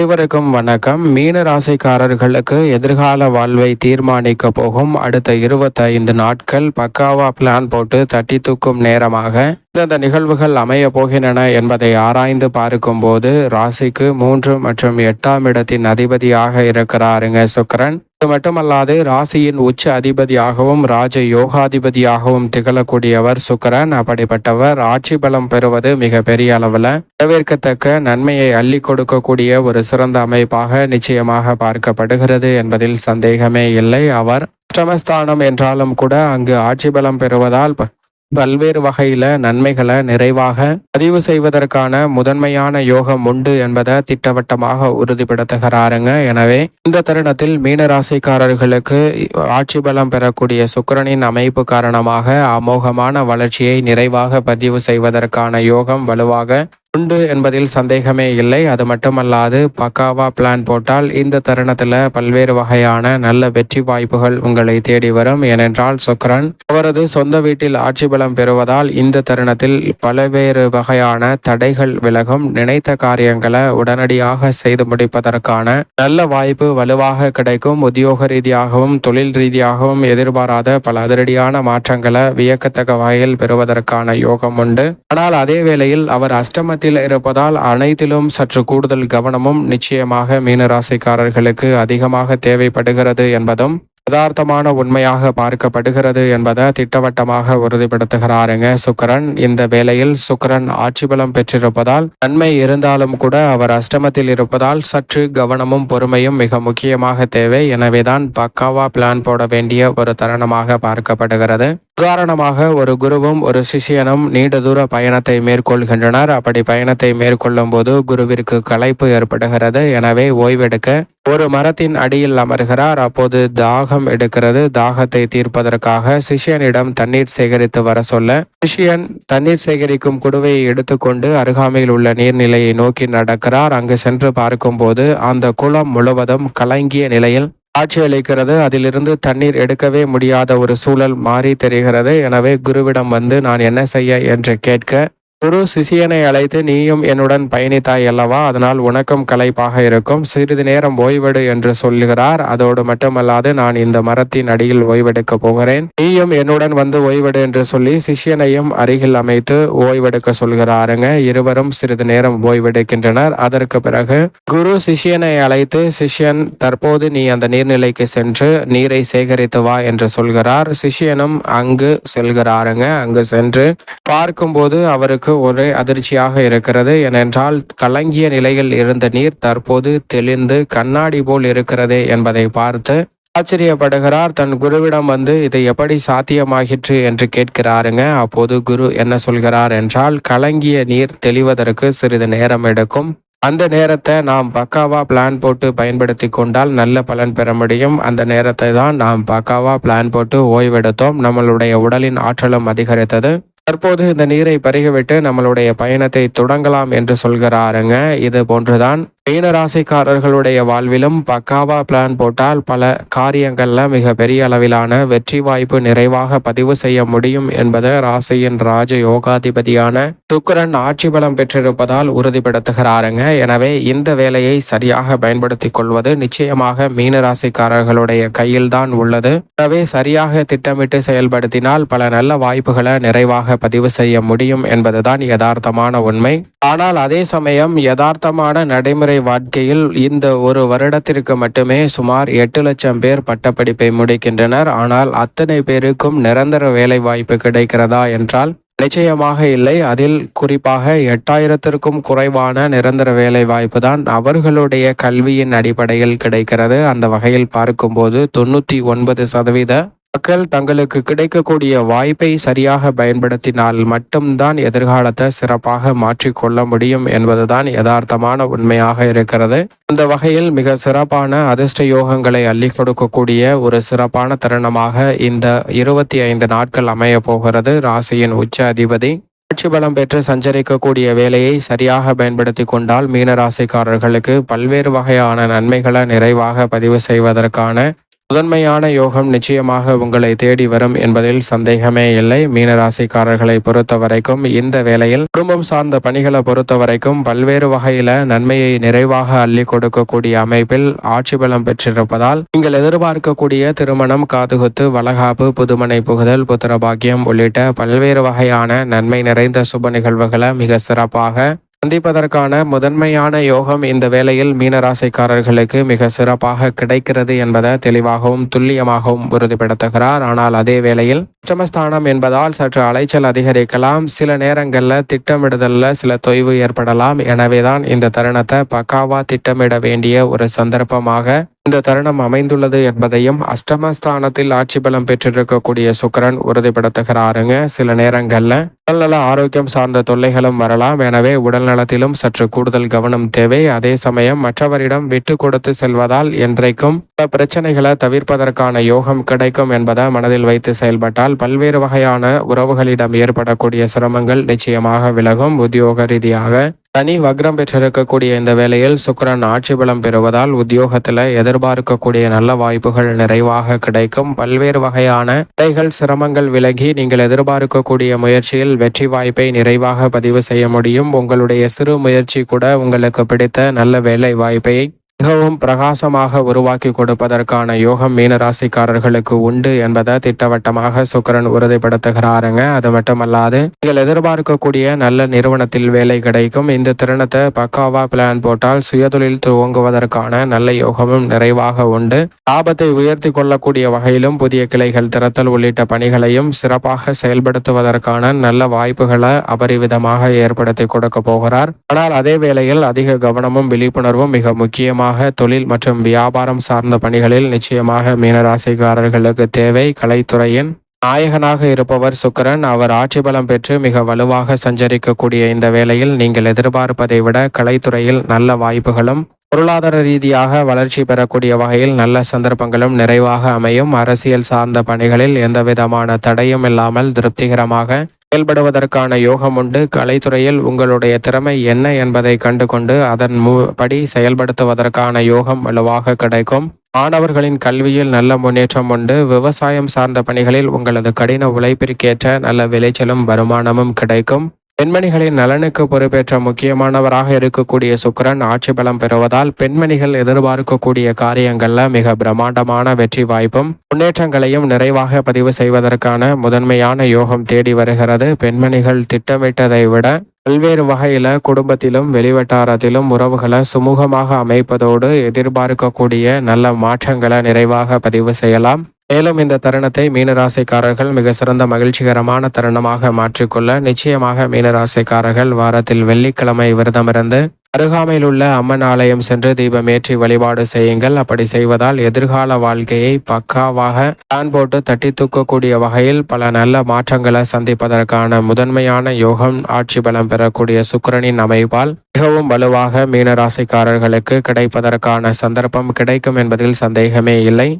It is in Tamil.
அனைவருக்கும் வணக்கம். மீன ராசிக்காரர்களுக்கு எதிர்கால வாழ்வை தீர்மானிக்க போகும். அடுத்த இருபத்தைந்து நாட்கள் பக்காவா பிளான் போட்டு தட்டி தூக்கும் நேரமாக அந்த நிகழ்வுகள் அமைய போகின்றன என்பதை ஆராய்ந்து பார்க்கும்போது ராசிக்கு மூன்று மற்றும் எட்டாம் இடத்தின் அதிபதியாக இருக்கிறாருங்க சுக்கரன். இது மட்டுமல்லாது ராசியின் உச்ச அதிபதியாகவும் ராஜ யோகாதிபதியாகவும் திகழக்கூடியவர் சுக்கரன். அப்படிப்பட்டவர் ஆட்சி பலம் பெறுவது மிக பெரிய அளவில் வரவேற்கத்தக்க நன்மையை அள்ளி கொடுக்கக்கூடிய ஒரு சிறந்த அமைப்பாக நிச்சயமாக பார்க்கப்படுகிறது என்பதில் சந்தேகமே இல்லை. அவர் அஷ்டமஸ்தானம் என்றாலும் கூட அங்கு ஆட்சி பலம் பெறுவதால் பல்வேறு வகையில நன்மைகளை நிறைவாக பதிவு செய்வதற்கான முதன்மையான யோகம் உண்டு என்பதை திட்டவட்டமாக உறுதிப்படுத்துகிறாருங்க. எனவே இந்த தருணத்தில் மீனராசிக்காரர்களுக்கு ஆட்சி பலம் பெறக்கூடிய சுக்கரனின் அமைப்பு காரணமாக அமோகமான வளர்ச்சியை நிறைவாக பதிவு செய்வதற்கான யோகம் வலுவாக உண்டு என்பதில் சந்தேகமே இல்லை. அது மட்டுமல்லாது பக்காவா பிளான் போட்டால் இந்த தருணத்தில் பல்வேறு வகையான நல்ல வெற்றி வாய்ப்புகள் உங்களை தேடி வரும். ஏனென்றால் சுக்கிரன் அவரது சொந்த வீட்டில் ஆட்சி பலம் பெறுவதால் இந்த தருணத்தில் பல்வேறு வகையான தடைகள் விலகும். நினைத்த காரியங்களை உடனடியாக செய்து முடிப்பதற்கான நல்ல வாய்ப்பு வலுவாக கிடைக்கும். உத்தியோக ரீதியாகவும் தொழில் ரீதியாகவும் எதிர்பாராத பல அதிரடியான மாற்றங்களை வியக்கத்தக்க வகையில் பெறுவதற்கான யோகம் உண்டு. ஆனால் அதே வேளையில் அவர் அஷ்டமத்தில் இருப்பதால் அனைத்திலும் சற்று கூடுதல் கவனமும் நிச்சயமாக மீனராசிக்காரர்களுக்கு அதிகமாக தேவைப்படுகிறது என்பதும் யதார்த்தமான உண்மையாக பார்க்கப்படுகிறது என்பதை திட்டவட்டமாக உறுதிப்படுத்துகிறாருங்க சுக்கரன். இந்த வேளையில் சுக்கரன் ஆட்சி பலம் பெற்றிருப்பதால் நன்மை இருந்தாலும் கூட அவர் அஷ்டமத்தில் இருப்பதால் சற்று கவனமும் பொறுமையும் மிக முக்கியமாக தேவை. எனவேதான் பக்காவா பிளான் போட வேண்டிய ஒரு தருணமாக பார்க்கப்படுகிறது. உதாரணமாக ஒரு குருவும் ஒரு சிஷியனும் நீண்ட தூர பயணத்தை மேற்கொள்கின்றனர். அப்படி பயணத்தை மேற்கொள்ளும் போது குருவிற்கு களைப்பு ஏற்படுகிறது. எனவே ஓய்வெடுக்க ஒரு மரத்தின் அடியில் அமர்கிறார். அப்போது தாகம் எடுக்கிறது. தாகத்தை தீர்ப்பதற்காக சிஷ்யனிடம் தண்ணீர் சேகரித்து வர சொல்ல. சிஷ்யன் தண்ணீர் சேகரிக்கும் குடுவையை எடுத்துக்கொண்டு அருகாமையில் உள்ள நீர்நிலையை நோக்கி நடக்கிறார். அங்கு சென்று பார்க்கும்போது அந்த குளம் முழுவதும் கலங்கிய நிலையில் காட்சியளிக்கிறது அதிலிருந்து தண்ணீர் எடுக்கவே முடியாத ஒரு சூழல் மாறி தெரிகிறது. எனவே குருவிடம் வந்து நான் என்ன செய்ய என்று கேட்க குரு சிசியனை அழைத்து நீயும் என்னுடன் பயணித்தாய் அல்லவா? அதனால் உனக்கும் களைப்பாக இருக்கும். சிறிது நேரம் ஓய்வெடு என்று சொல்லுகிறார். அதோடு மட்டுமல்லாது நான் இந்த மரத்தின் அடியில் ஓய்வெடுக்க போகிறேன். நீயும் என்னுடன் வந்து ஓய்வெடு என்று சொல்லி சிஷ்யனையும் அருகில் அமைத்து ஓய்வெடுக்க சொல்கிறாருங்க. இருவரும் சிறிது நேரம் ஓய்வெடுக்கின்றனர். அதற்கு பிறகு குரு சிஷ்யனை அழைத்து சிஷ்யன் தற்போது நீ அந்த நீர்நிலைக்கு சென்று நீரை சேகரித்து வா என்று சொல்கிறார். சிஷ்யனும் அங்கு செல்கிறாருங்க. அங்கு சென்று பார்க்கும்போது அவருக்கு ஒரே அதிர்ச்சியாக இருக்கிறது. ஏனென்றால் கலங்கிய நிலையில் இருந்த நீர் தற்போது தெளிந்து கண்ணாடி போல் இருக்கிறதே என்பதை பார்த்து ஆச்சரியப்படுகிறார். தன் குருவிடம் வந்து இது எப்படி சாத்தியமாகிற்று? என்று கேட்கிறாருங்க. அப்போது குரு என்ன சொல்கிறார் என்றால் கலங்கிய நீர் தெளிவதற்கு சிறிது நேரம் எடுக்கும். அந்த நேரத்தை நாம் பக்காவா பிளான் போட்டு பயன்படுத்தி கொண்டால் நல்ல பலன் பெற முடியும். அந்த நேரத்தை தான் நாம் பக்காவா பிளான் போட்டு ஓய்வெடுத்தோம். நம்மளுடைய உடலின் ஆற்றலும் அதிகரித்தது. தற்போது இந்த நீரை பருகிவிட்டு நம்மளுடைய பயணத்தை தொடங்கலாம் என்று சொல்கிறாருங்க. இது போன்றுதான் மீனராசிக்காரர்களுடைய வாழ்விலும் பக்காவா பிளான் போட்டால் பல காரியங்களில் மிக பெரிய அளவிலான வெற்றி வாய்ப்பு நிறைவாக பதிவு செய்ய முடியும் என்பது ராசியின் ராஜ யோகாதிபதியான சுக்கிரன் ஆட்சி பலம் பெற்றிருப்பதால் உறுதிப்படுத்துகிறாருங்க. எனவே இந்த வேலையை சரியாக பயன்படுத்திக் கொள்வது நிச்சயமாக மீனராசிக்காரர்களுடைய கையில்தான் உள்ளது. எனவே சரியாக திட்டமிட்டு செயல்படுத்தினால் பல நல்ல வாய்ப்புகளை நிறைவாக பதிவு செய்ய முடியும் என்பதுதான் யதார்த்தமான உண்மை. ஆனால் அதே சமயம் யதார்த்தமான நடைமுறை வாழ்க்கையில் இந்த ஒரு வருடத்திற்கு மட்டுமே சுமார் எட்டு லட்சம் பேர் பட்டப்படிப்பை முடிக்கின்றனர். ஆனால் அத்தனை பேருக்கும் நிரந்தர வேலை வாய்ப்பு கிடைக்கிறதா என்றால் நிச்சயமாக இல்லை. அதில் குறிப்பாக எட்டாயிரத்திற்கும் குறைவான நிரந்தர வேலை வாய்ப்பு தான் அவர்களுடைய கல்வியின் அடிப்படையில் கிடைக்கிறது. அந்த வகையில் பார்க்கும்போது தொண்ணூற்றி ஒன்பது சதவீத மக்கள் தங்களுக்கு கிடைக்கக்கூடிய வாய்ப்பை சரியாக பயன்படுத்தினால் மட்டும்தான் எதிர்காலத்தை சிறப்பாக மாற்றிக்கொள்ள முடியும் என்பதுதான் யதார்த்தமான உண்மையாக இருக்கிறது. அந்த வகையில் மிக சிறப்பான அதிர்ஷ்ட யோகங்களை அள்ளி கொடுக்கக்கூடிய ஒரு சிறப்பான தருணமாக இந்த இருபத்தி ஐந்து நாட்கள் அமைய போகிறது. ராசியின் உச்ச அதிபதி ஆட்சி பலம் பெற்று சஞ்சரிக்கக்கூடிய வேலையை சரியாக பயன்படுத்தி கொண்டால் மீனராசிக்காரர்களுக்கு பல்வேறு வகையான நன்மைகளை நிறைவாக பதிவு செய்வதற்கான முதன்மையான யோகம் நிச்சயமாக உங்களை தேடி வரும் என்பதில் சந்தேகமே இல்லை. மீனராசிக்காரர்களை பொறுத்த வரைக்கும் இந்த வேளையில் குடும்பம் சார்ந்த பணிகளை பொறுத்த வரைக்கும் பல்வேறு வகையில நன்மையை நிறைவாக அள்ளி கொடுக்கக்கூடிய அமைப்பில் ஆட்சி பலம் பெற்றிருப்பதால் நீங்கள் எதிர்பார்க்கக்கூடிய திருமணம் காதுகுத்து வளகாப்பு புதுமனை புகுதல் புத்திரபாக்கியம் உள்ளிட்ட பல்வேறு வகையான நன்மை நிறைந்த சுப நிகழ்வுகளை மிக சிறப்பாக சந்திப்பதற்கான முதன்மையான யோகம் இந்த வேளையில் மீனராசிக்காரர்களுக்கு மிக சிறப்பாக கிடைக்கிறது என்பதை தெளிவாகவும் துல்லியமாகவும் உறுதிப்படுத்துகிறார். ஆனால் அதே வேளையில் அஷ்டமஸ்தானம் என்பதால் சற்று அலைச்சல் அதிகரிக்கலாம். சில நேரங்களில் திட்டமிடுதலில் சில தொய்வு ஏற்படலாம். எனவேதான் இந்த தருணத்தை பக்காவா திட்டமிட வேண்டிய ஒரு சந்தர்ப்பமாக இந்த தருணம் அமைந்துள்ளது என்பதையும் அஷ்டமஸ்தானத்தில் ஆட்சி பலம் பெற்றிருக்கக்கூடிய சுக்கரன் உறுதிப்படுத்துகிறாருங்க. சில நேரங்கள்ல உடல்நல ஆரோக்கியம் சார்ந்த தொல்லைகளும் வரலாம். எனவே உடல் நலத்திலும் சற்று கூடுதல் கவனம் தேவை. அதே சமயம் மற்றவரிடம் விட்டு கொடுத்து செல்வதால் என்றைக்கும் பல பிரச்சனைகளை தவிர்ப்பதற்கான யோகம் கிடைக்கும் என்பதை மனதில் வைத்து செயல்பட்டால் பல்வேறு வகையான உறவுகளிடம் ஏற்படக்கூடிய சிரமங்கள் நிச்சயமாக விலகும். உத்தியோக ரீதியாக தனி வக்ரம் பெற்றிருக்கக்கூடிய இந்த வேளையில் சுக்கரன் ஆட்சி பலம் பெறுவதால் உத்தியோகத்தில் எதிர்பார்க்கக்கூடிய நல்ல வாய்ப்புகள் நிறைவாக கிடைக்கும். பல்வேறு வகையான தடைகள் சிரமங்கள் விலகி நீங்கள் எதிர்பார்க்கக்கூடிய முயற்சியில் வெற்றி வாய்ப்பை நிறைவாக பதிவு செய்ய முடியும். உங்களுடைய சிறு முயற்சி கூட உங்களுக்கு பிடித்த நல்ல வேலை வாய்ப்பை மிகவும் பிரகாசமாக உருவாக்கி கொடுப்பதற்கான யோகம் மீனராசிக்காரர்களுக்கு உண்டு என்பதை திட்டவட்டமாக சுக்கரன் உறுதிப்படுத்துகிறாருங்க. அது மட்டுமல்லாது நீங்கள் எதிர்பார்க்கக்கூடிய நல்ல நிறுவனத்தில் வேலை கிடைக்கும். இந்த திருணத்தை பக்காவா பிளான் போட்டால் சுயதொழில் துவங்குவதற்கான நல்ல யோகமும் நிறைவாக உண்டு. லாபத்தை உயர்த்தி கொள்ளக்கூடிய வகையிலும் புதிய கிளைகள் திறத்தல் உள்ளிட்ட பணிகளையும் சிறப்பாக செயல்படுத்துவதற்கான நல்ல வாய்ப்புகளை அபரிவிதமாக ஏற்படுத்தி கொடுக்க போகிறார். ஆனால் அதே வேளையில் அதிக கவனமும் விழிப்புணர்வும் மிக முக்கியமாக நிச்சயமாக தொழில் மற்றும் வியாபாரம் சார்ந்த பணிகளில் நிச்சயமாக மீனராசிக்காரர்களுக்கு தேவை. கலைத்துறையின் நாயகனாக இருப்பவர் சுக்கரன். அவர் ஆட்சி பலம் பெற்று மிக வலுவாக சஞ்சரிக்கக்கூடிய இந்த வேளையில் நீங்கள் எதிர்பார்ப்பதை விட கலைத்துறையில் நல்ல வாய்ப்புகளும் பொருளாதார ரீதியாக வளர்ச்சி பெறக்கூடிய வகையில் நல்ல சந்தர்ப்பங்களும் நிறைவாக அமையும். அரசியல் சார்ந்த பணிகளில் எந்தவிதமான தடையும் இல்லாமல் திருப்திகரமாக செயல்படுவதற்கான யோகம் உண்டு. கலைத்துறையில் உங்களுடைய திறமை என்ன என்பதை கண்டு கொண்டு அதன் படி செயல்படுத்துவதற்கான யோகம் வலுவாக கிடைக்கும். மாணவர்களின் கல்வியில் நல்ல முன்னேற்றம் உண்டு. விவசாயம் சார்ந்த பணிகளில் உங்களது கடின உழைப்பிற்கேற்ற நல்ல விளைச்சலும் வருமானமும் கிடைக்கும். பெண்மணிகளின் நலனுக்கு பொறுப்பேற்ற முக்கியமானவராக இருக்கக்கூடிய சுக்கரன் ஆட்சி பலம் பெறுவதால் பெண்மணிகள் எதிர்பார்க்கக்கூடிய காரியங்கள்ல மிக பிரம்மாண்டமான வெற்றி வாய்ப்பும் முன்னேற்றங்களையும் நிறைவாக பதிவு செய்வதற்கான முதன்மையான யோகம் தேடி வருகிறது. பெண்மணிகள் திட்டமிட்டதை விட பல்வேறு வகையில குடும்பத்திலும் வெளிவட்டாரத்திலும் உறவுகளை சுமூகமாக அமைப்பதோடு எதிர்பார்க்கக்கூடிய நல்ல மாற்றங்களை நிறைவாக பதிவு செய்யலாம். மேலும் இந்த தருணத்தை மீனராசிக்காரர்கள் மிக சிறந்த மகிழ்ச்சிகரமான தருணமாக மாற்றிக்கொள்ள நிச்சயமாக மீனராசிக்காரர்கள் வாரத்தில் வெள்ளிக்கிழமை விரதமிருந்து அருகாமையில் உள்ள அம்மன் ஆலயம் சென்று தீபம் ஏற்றி வழிபாடு செய்யுங்கள். அப்படி செய்வதால் எதிர்கால வாழ்க்கையை பக்காவாக பிளான் போட்டு தட்டி தூக்கக்கூடிய வகையில் பல நல்ல மாற்றங்களை சந்திப்பதற்கான முதன்மையான யோகம் ஆட்சி பலம் பெறக்கூடிய சுக்கரனின் அமைப்பால் மிகவும் வலுவாக மீனராசிக்காரர்களுக்கு கிடைப்பதற்கான சந்தர்ப்பம் கிடைக்கும் என்பதில் சந்தேகமே இல்லை.